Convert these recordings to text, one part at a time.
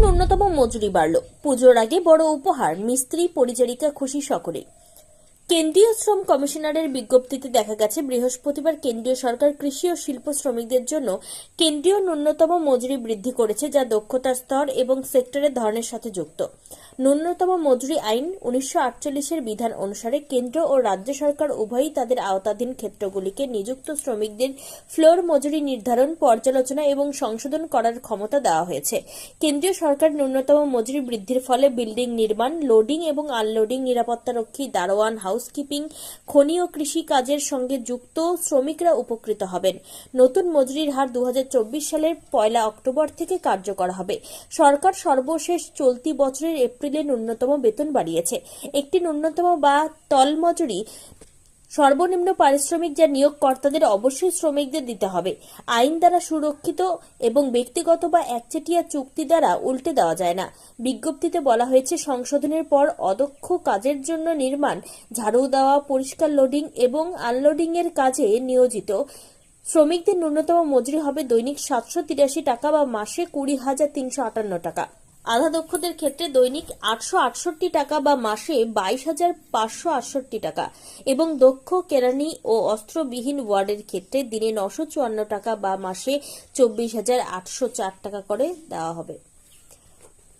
ন্যূনতম মজুরি বাড়ল। পুজোর আগে বড় উপহার মিস্ত্রি পরিচারিকা খুশি সকলে কেন্দ্রীয় শ্রম কমিশনারের বিজ্ঞপ্তিতে দেখা গেছে, বৃহস্পতিবার কেন্দ্রীয় সরকার কৃষি ও শিল্প শ্রমিকদের জন্য কেন্দ্রীয় ন্যূনতম মজুরি বৃদ্ধি করেছে, যা দক্ষতার স্তর এবং সেক্টরের ধরনের সাথে যুক্ত। ন্যূনতম মজুরি আইন উনিশশো আটচল্লিশের বিধান অনুসারে কেন্দ্র ও রাজ্য সরকার উভয়ই তাদের আওতাধীন ক্ষেত্রগুলিকে নিযুক্ত শ্রমিকদের ফ্লোর মজুরি নির্ধারণ, পর্যালোচনা এবং সংশোধন করার ক্ষমতা দেওয়া হয়েছে। কেন্দ্রীয় সরকার ন্যূনতম মজুরি বৃদ্ধির ফলে বিল্ডিং নির্মাণ, লোডিং এবং আনলোডিং, নিরাপত্তারক্ষী, দারোয়ান হাউসকিপিং খনি ও কৃষি কাজের সঙ্গে যুক্ত শ্রমিকরা উপকৃত হবেন। নতুন মজুরির হার দু হাজার চব্বিশ সালের পয়লা অক্টোবর থেকে কার্যকর হবে। সরকার সর্বশেষ চলতি বছরের এপ্রিলে ন্যূনতম বেতন বাড়িয়েছে। একটি ন্যূনতম বা তল মজুরি সর্বনিম্ন পারিশ্রমিক যা নিয়োগকর্তাদের অবশ্যই শ্রমিকদের দিতে হবে। আইন দ্বারা সুরক্ষিত এবং ব্যক্তিগত বা একচেটিয়া চুক্তি দ্বারা উল্টে দেওয়া যায় না। বিজ্ঞপ্তিতে বলা হয়েছে, সংশোধনের পর অদক্ষ কাজের জন্য নির্মাণ, ঝাড়ু দেওয়া, পরিষ্কার লোডিং এবং আনলোডিং এর কাজে নিয়োজিত। শ্রমিকদের ন্যূনতম মজুরি হবে দৈনিক সাতশো তিরাশি টাকা বা মাসে কুড়ি হাজার তিনশো আটান্ন টাকা। আধা দক্ষদের ক্ষেত্রে দৈনিক আটশো আটষট্টি টাকা বা মাসে বাইশ হাজার পাঁচশো আটষট্টি টাকা। এবং দক্ষ, কেরানি ও অস্ত্রবিহীন ওয়ার্ডের ক্ষেত্রে দিনে নশো চুয়ান্ন টাকা বা মাসে চব্বিশ হাজার আটশো চার টাকা করে দেওয়া হবে।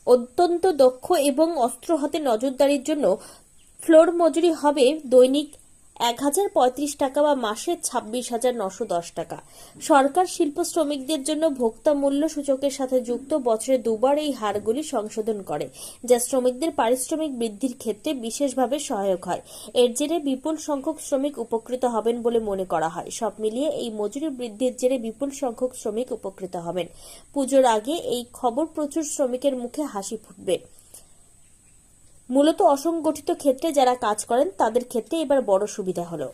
অত্যন্ত দক্ষ এবং অস্ত্র হাতে নজরদারির জন্য ফ্লোর মজুরি হবে দৈনিক এক হাজার পঁয়ত্রিশ টাকা বা মাসে ছাব্বিশ হাজার নশো দশ টাকা। সরকার শিল্প শ্রমিকদের জন্য ভোক্তা মূল্য সূচকের সাথে যুক্ত বছরে দুবার এই হারগুলি সংশোধন করে, যা শ্রমিকদের পারিশ্রমিক বৃদ্ধির ক্ষেত্রে বিশেষভাবে সহায়ক হয়। এর জেরে বিপুল সংখ্যক শ্রমিক উপকৃত হবেন বলে মনে করা হয়। সব মিলিয়ে এই মজুরি বৃদ্ধির জেরে বিপুল সংখ্যক শ্রমিক উপকৃত হবেন। পুজোর আগে এই খবর প্রচুর শ্রমিকের মুখে হাসি ফুটবে। মূলত অসংগঠিত ক্ষেত্রে যারা কাজ করেন তাদের ক্ষেত্রে এবার বড় সুবিধা হলো।